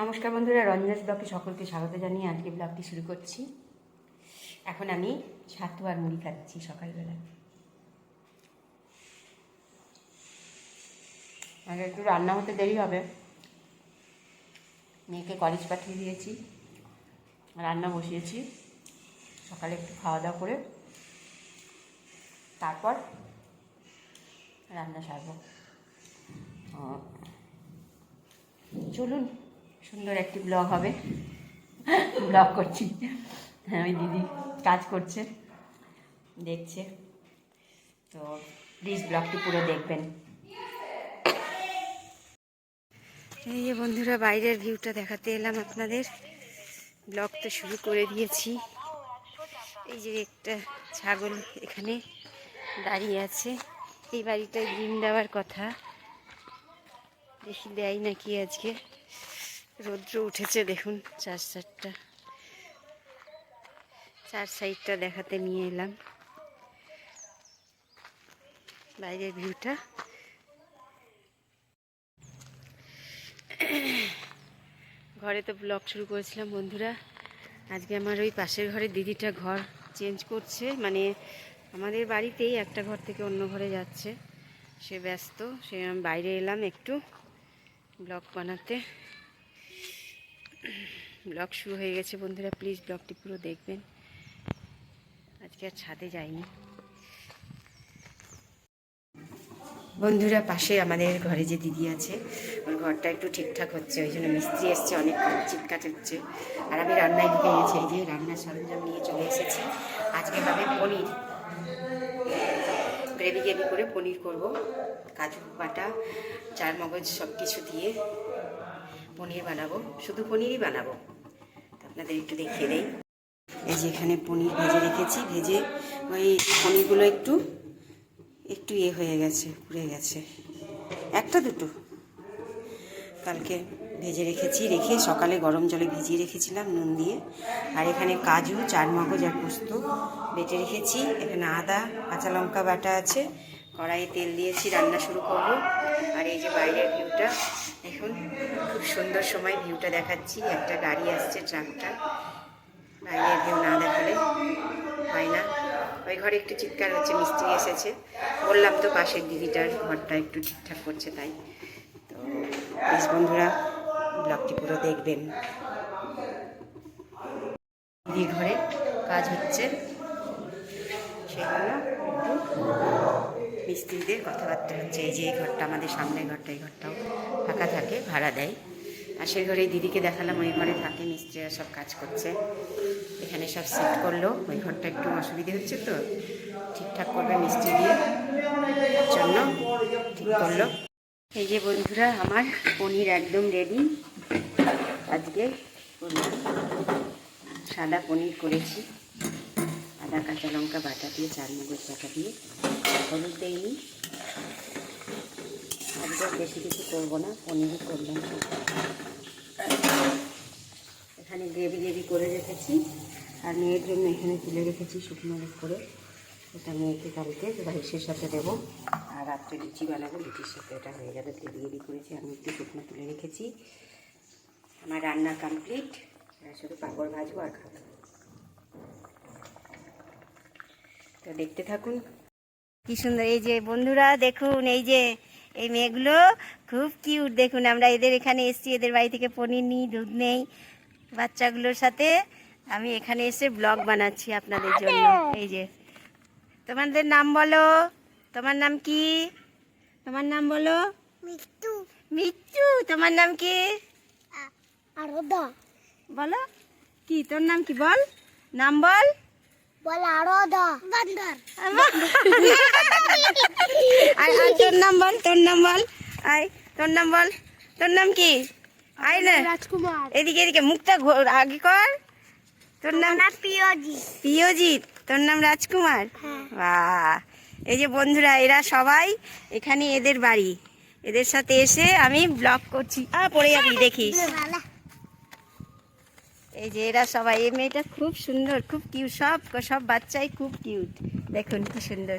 নমস্কার বন্ধুরা, রঞ্জাস ব্লগে সকলকে স্বাগত জানিয়ে আজকে ব্লগটি শুরু করছি। এখন আমি ছাতু আর মুড়ি খাচ্ছি সকালবেলা। আর একটু রান্না হতে দেরি হবে। মেয়েকে কলেজ পাঠিয়ে দিয়েছি, রান্না বসিয়েছি, সকালে একটু খাওয়া দাওয়া করে তারপর রান্না সারবো। চলুন। সুন্দর একটি ব্লগ হবে। ব্লগ করছি। হ্যাঁ ওই দিদি কাজ করছে, দেখছে। তো প্লিজ ব্লগটি পুরো দেখবেন। এই যে বন্ধুরা, বাইরের ভিউটা দেখাতে এলাম আপনাদের। ব্লগ তো শুরু করে দিয়েছি। এই যে একটা ছাগল এখানে দাঁড়িয়ে আছে। এই বাড়িটায় ডিম দেওয়ার কথা। দেখি দেয় নাকি আজকে? রৌদ্র উঠেছে, দেখুন চার চারটা চার সাইডটা দেখাতে নিয়ে এলাম। বাইরের ভিউটা। ঘরে তো ব্লগ শুরু করেছিলাম, বন্ধুরা। আজকে আমার ওই পাশের ঘরে দিদিটা ঘর চেঞ্জ করছে মানে আমাদের বাড়িতেই একটা ঘর থেকে অন্য ঘরে যাচ্ছে। সে ব্যস্ত, সে বাইরে এলাম একটু ব্লগ বানাতে। ব্লগ শুরু হয়ে গেছে বন্ধুরা প্লিজ ব্লগটি পুরো দেখবেন। আজকে আর ছাদে যাইনি। বন্ধুরা, পাশে আমাদের ঘরে যে দিদি আছে, ওর ঘরটা একটু ঠিকঠাক হচ্ছে, ওই জন্য মিস্ত্রি এসছে, অনেক চিৎকাট হচ্ছে আর আমি রান্নায় ঢুকে গেছি, এই যে রান্নার সরঞ্জাম নিয়ে চলে এসেছি। আজকে হবে পনির। গ্রেভি গ্রেভি করে পনির করব। কাজু বাটা চার মগজ সব কিছু দিয়ে পনির বানাবো। শুধু পনিরই বানাবো। আপনাদের একটু দেখিয়ে দেই। এই যে এখানে পনির ভেজে রেখেছি, ভেজে ওই পনিরগুলো একটু একটু ইয়ে হয়ে গেছে, পুড়ে গেছে। একটা দুটো। কালকে ভেজে রেখেছি, রেখে সকালে গরম জলে ভিজিয়ে রেখেছিলাম নুন দিয়ে। আর এখানে কাজু চার মগজ আর পোস্ত বেটে রেখেছি। এখানে আদা, কাঁচা লঙ্কা বাটা আছে কড়াইয়ে তেল দিয়েছি, রান্না শুরু করব। আর এই যে বাইরের ভিউটা দেখুন, খুব সুন্দর সময় ভিউটা দেখাচ্ছি। একটা গাড়ি আসছে ট্রাকটা বাইরের ভিউ না দেখালে হয় না। ওই ঘরে একটু চিৎকার হচ্ছে, মিস্ত্রি এসেছে। বললাম তো পাশের দিদিটার ঘরটা একটু ঠিকঠাক করছে তাই। তো প্লিজ বন্ধুরা ব্লগটি পুরো দেখবেন। দিদির ঘরে কাজ হচ্ছে। সেগুলো একটু মিস্ত্রিদের কথাবার্তা হচ্ছে, এই যে এই ঘরটা, আমাদের সামনের ঘরটা, এই ঘরটাও ফাঁকা থাকে, ভাড়া দেয়। পাশের ঘরে দিদিকে দেখালাম, ওই ঘরে থাকে মিস্ত্রিরা সব কাজ করছে। এখানে সব সেট করল, ওই ঘরটা একটু অসুবিধে হচ্ছে তো, ঠিকঠাক করবে মিস্ত্রি দিয়ে। জন্য ঠিক করল। এই যে বন্ধুরা, আমার পনির একদম রেডি আজকে। সাদা পনির করেছি। আদা, কাঁচা লঙ্কা, বাটা দিয়ে চার মগজ বাটা দিয়ে। হলুদ দেইনি আজকে বেশি কিছু করব না, পনিরই করলাম। এখানে গ্রেভি গ্রেভি করে রেখেছি, আর মেয়ের জন্য এখানে তুলে রেখেছি শুকনো করে। এটা মেয়েকে কালকে রাইসের সাথে দেবো, আর রাত্রে লুচি বানাবো, লুচির সাথে এটা হয়ে যাবে, গ্রেভি গ্রেভি করেছি, আমি একটু শুকনো তুলে রেখেছি। আমার রান্না কমপ্লিট শুধু পাঁপড় ভাজবো আর খাব। তো দেখতে থাকুন কি সুন্দর। এই যে বন্ধুরা দেখুন এই যে এই মেয়েগুলো খুব কিউট দেখুন আমরা এদের এখানে এসেছি এদের বাড়ি থেকে পনির নিই দুধ নেই। বাচ্চাগুলোর সাথে আমি এখানে এসে ব্লগ বানাচ্ছি আপনাদের জন্য। এই যে। তোমাদের নাম বলো। তোমার নাম কি? তোমার নাম বলো। মিট্টু মিচ্ছু তোমার নাম কি? আর দা বলো। কি তোর নাম কি বল? নাম বল। বল আরও দা। বান্দর। আর আর তোর নাম বল তোর নাম বল আয় তোর নাম বল তোর নাম কি? না। রাজকুমার। এদিকে এদিকে মুখটা ঘো- আগে কর। তোর নাম? প্রিয়জিৎ। তোর নাম রাজকুমার? হ্যাঁ। বাহ। এই যে বন্ধুরা এরা সবাই এখানে এদের বাড়ি। এদের সাথে এসে আমি ব্লগ করছি। আ পড়ে যাবি দেখিস। এই যে এরা সবাই এই মেয়েটা খুব সুন্দর খুব কিউট সব সব বাচ্চাই খুব কিউট দেখুন কি সুন্দর।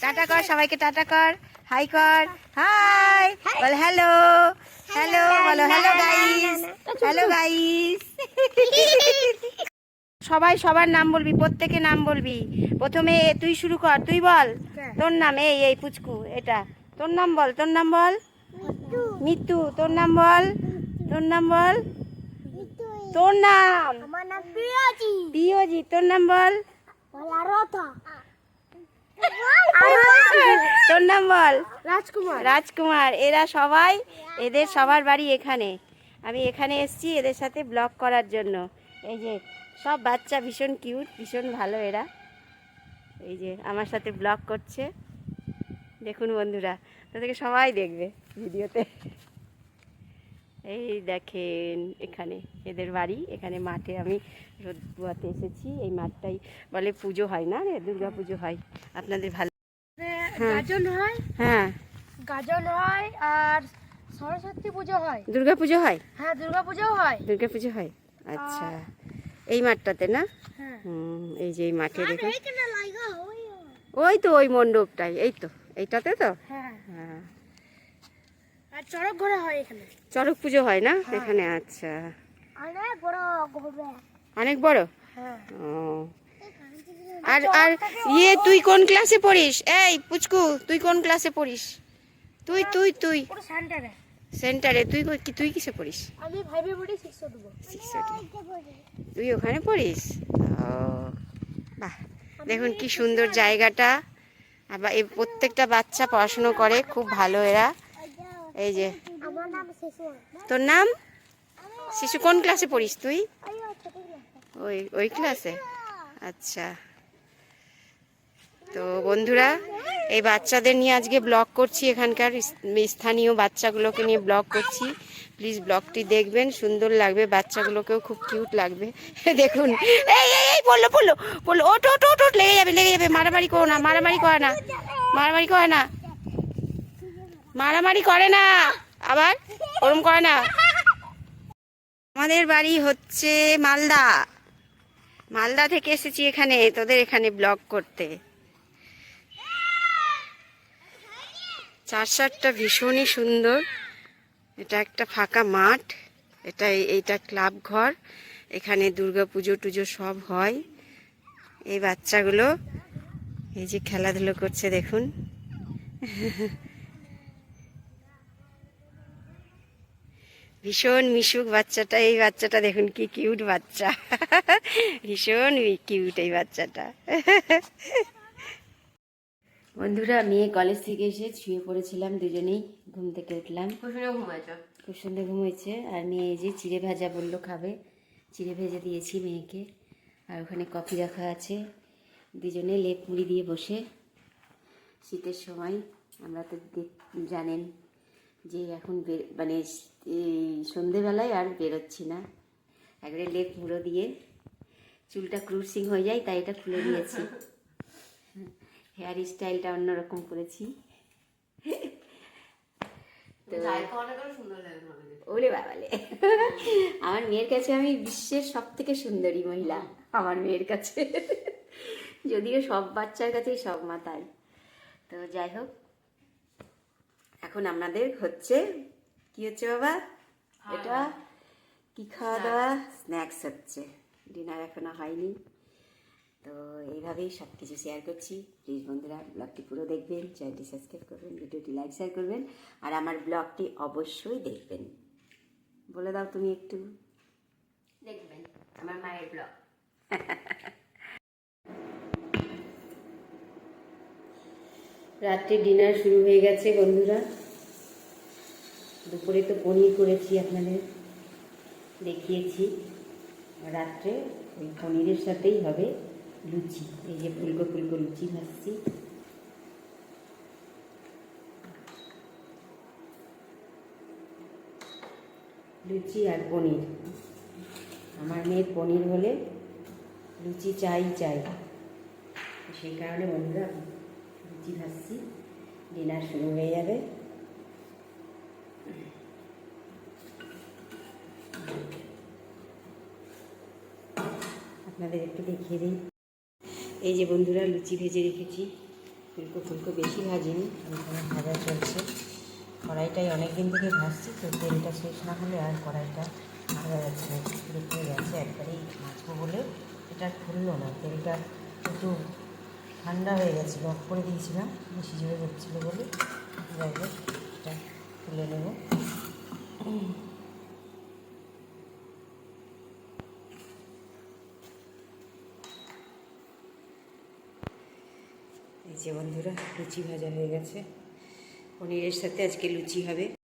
টাটা কর সবাইকে টাটা কর। হাই কর। হাই বল হ্যালো হ্যালো বলো হ্যালো গাইস হ্যালো গাইস সবাই সবার নাম বলবি প্রত্যেকে নাম বলবি। প্রথমে তুই শুরু কর তুই বল। তোর নাম এই এই পুচকু এটা। তোর নাম বল তোর নাম বল? মিট্টু মিতু তোর নাম বল? তোর নাম বল? তোর নাম? আমার নাম প্রিয়জি। প্রিয়জি তোর নাম বল। তোর নাম বল। রাজকুমার। রাজকুমার এরা সবাই এদের সবার বাড়ি এখানে। আমি এখানে এসেছি এদের সাথে ব্লগ করার জন্য। এই যে সব বাচ্চা ভীষণ কিউট ভীষণ ভালো এরা। এই যে আমার সাথে ব্লগ করছে। দেখুন বন্ধুরা তাদেরকে সবাই দেখবে ভিডিওতে। এই দেখেন এখানে এদের বাড়ি এখানে মাঠে আমি রোদ পোয়াতে এসেছি। এই মাঠটাই বলে পুজো হয় না রে দুর্গা পুজো হয়। আপনাদের ভালো হ্যাঁ। গাজন হয়? হ্যাঁ। গাজন হয় আর সরস্বতী পুজো হয়। দুর্গা পুজো হয়? হ্যাঁ দুর্গা পুজোও হয়। দুর্গা পুজো হয়? আচ্ছা। এই মাঠটাতে না? হ্যাঁ। হুম এই যে এই মাঠে দেখুন। ওই তো ওই মণ্ডপটাই এই তো এইটাতে তো? হ্যাঁ। হ্যাঁ। আর চড়ক ঘোড়া হয় এখানে। চড়ক পুজো হয় না? এখানে আচ্ছা। অনেক বড় অনেক বড়? হ্যাঁ। ও। আর আর ইয়ে তুই কোন ক্লাসে পড়িস? এই পুচকু তুই কোন ক্লাসে পড়িস? তুই তুই তুই। সেন্টারে সেন্টারে তুই কি তুই কিসে পড়িস? আমি ভাইবে পড়ি শিক্ষা দেবো। তুই ওখানে পড়িস? ও বাহ। দেখুন কি সুন্দর জায়গাটা। আবার এই প্রত্যেকটা বাচ্চা পড়াশুনো করে খুব ভালো এরা। এই যে। তোর নাম? শিশু কোন ক্লাসে পড়িস তুই? ওই ওই ক্লাসে? আচ্ছা। তো বন্ধুরা এই বাচ্চাদের নিয়ে আজকে ব্লগ করছি এখানকার স্থানীয় বাচ্চাগুলোকে নিয়ে ব্লগ করছি। প্লিজ ব্লগটি দেখবেন সুন্দর লাগবে বাচ্চাগুলোকেও খুব কিউট লাগবে। দেখুন। এই এই পড়ল পড়ল ওট ওট ওট ওট লেগে যাবে লেগে যাবে মারামারি করো না মারামারি করে না মারামারি করে না। মারামারি করে না। আবার ওরম করে না। আমাদের বাড়ি হচ্ছে মালদা। মালদা থেকে এসেছি এখানে, তোদের এখানে ব্লগ করতে। চার চারটা ভীষণই সুন্দর। এটা একটা ফাঁকা মাঠ। এটা এই- এইটা ক্লাব ঘর। এখানে দুর্গা পুজো টুজো সব হয়। এই বাচ্চাগুলো এই যে খেলাধুলো করছে, দেখুন। ভীষণ মিশুক বাচ্চাটা এই বাচ্চাটা দেখুন কি কিউট বাচ্চা। ভীষণ কিউট এই বাচ্চাটা। বন্ধুরা মেয়ে কলেজ থেকে এসে শুয়ে পড়েছিলাম দুজনেই ঘুম থেকে উঠলাম। খুব সুন্দর ঘুমাইছ খুব সুন্দর ঘুমিয়েছে। আর মেয়ে এই যে চিড়ে ভাজা বলল খাবে। চিড়ে ভেজে দিয়েছি মেয়েকে। আর ওখানে কফি রাখা আছে। দুজনে লেপ মুড়ি দিয়ে বসে। শীতের সময় আমরা তো দেখ- জানেন যে এখন বের মানে এই সন্ধেবেলায় আর বেরোচ্ছি না। একবারে লেপ মুড়ো দিয়ে চুলটা ক্রুসিং হয়ে যায় তাই এটা খুলে দিয়েছি। হেয়ার স্টাইলটা অন্যরকম করেছি। তো ওরে বাবালে। আমার মেয়ের কাছে আমি বিশ্বের সব থেকে সুন্দরী মহিলা আমার মেয়ের কাছে। যদিও সব বাচ্চার কাছেই সব মাতায় তো যাই হোক এখন আপনাদের হচ্ছে কি হচ্ছে বাবা? এটা কি খাওয়া দাওয়া স্ন্যাক্স হচ্ছে। ডিনার এখনও হয়নি। তো এইভাবেই সব কিছু শেয়ার করছি। প্লিজ বন্ধুরা ব্লগটি পুরো দেখবেন চ্যানেলটি সাবস্ক্রাইব করবেন ভিডিওটি লাইক শেয়ার করবেন আর আমার ব্লগটি অবশ্যই দেখবেন। বলে দাও তুমি একটু। দেখবেন আমার মায়ের ব্লগ রাত্রে ডিনার শুরু হয়ে গেছে বন্ধুরা। দুপুরে তো পনির করেছি আপনাদের, দেখিয়েছি। রাত্রে ওই পনিরের সাথেই হবে লুচি, এই যে ফুলকো ফুলকো লুচি ভাজছি। লুচি আর পনির। আমার মেয়ের পনির হলে লুচি চাই চাই। সেই কারণে বন্ধুরা লুচি ভাজছি ডিনার শুরু হয়ে যাবে আপনাদের একটু দেখিয়ে দিই। এই যে বন্ধুরা, লুচি ভেজে রেখেছি। ফুলকো ফুলকো বেশি ভাজিনি ওখানে ভাজা চলছে। কড়াইটাই অনেক দিন থেকে ভাজছি, তো তেলটা শেষ না হলে আর কড়াইটা ভাজা যাচ্ছে না। গেছে, একবারেই ভাজবো বলে। এটা খুললো না, তেলটা একটু ঠান্ডা হয়ে গেছিল, অফ করে দিয়েছিলাম, বেশি জোরে হচ্ছিল বলে। যাই এটা তুলে নেব। এই যে বন্ধুরা, লুচি ভাজা হয়ে গেছে। পনিরের সাথে আজকে লুচি হবে।